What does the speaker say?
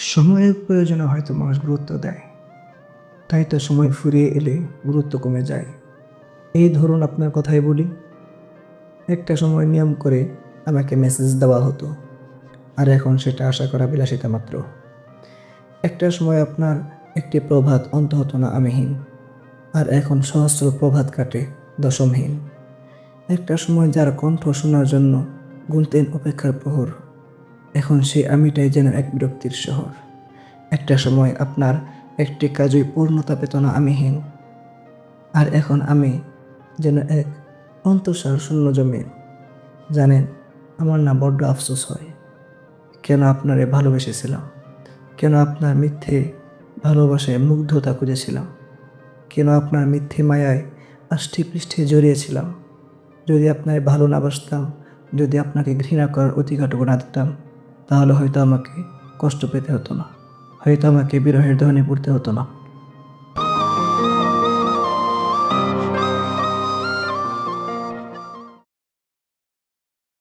সময়ের প্রয়োজনে হয়তো মানুষ গুরুত্ব দেয়। তাই তো সময় ফুরিয়ে এলে গুরুত্ব কমে যায়। এই ধরুন আপনার কথাই বলি। একটা সময় নিয়ম করে আমাকে মেসেজ দেওয়া হতো। আর এখন সেটা আশা করা বিলাসিতা মাত্র। একটা সময় আপনার একটি প্রভাত অন্ত হতো না আমিহীন। আর এখন সহস্র প্রভাত কাটে দশমহীন। একটা সময় যার কণ্ঠ শোনার জন্য গুনতেন অপেক্ষার প্রহর। এখন সেই আমিটাই যেন এক বিরক্তির শহর। একটা সময় আপনার একটি কাজই পূর্ণতা পেত না আমিহীন। আর এখন আমি যেন এক অন্তঃসার শূন্য জমি জানেন, আমার না বড্ড আফসোস হয়। কেন আপনারে ভালোবেসেছিলাম? কেন আপনার মিথ্যে ভালোবাসায় মুগ্ধতা খুঁজেছিলাম? কেন আপনার মিথ্যে মায়ায় আষ্টি পৃষ্ঠে জড়িয়েছিলাম? যদি আপনার ভালো না বাসতাম, যদি আপনাকে ঘৃণা করার অধিকারটুকু না দিতাম তাহলে হয়তো আমাকে কষ্ট পেতে হতো না। হয়তো আমাকে বিরহের ধ্বনি পড়তে হতো না।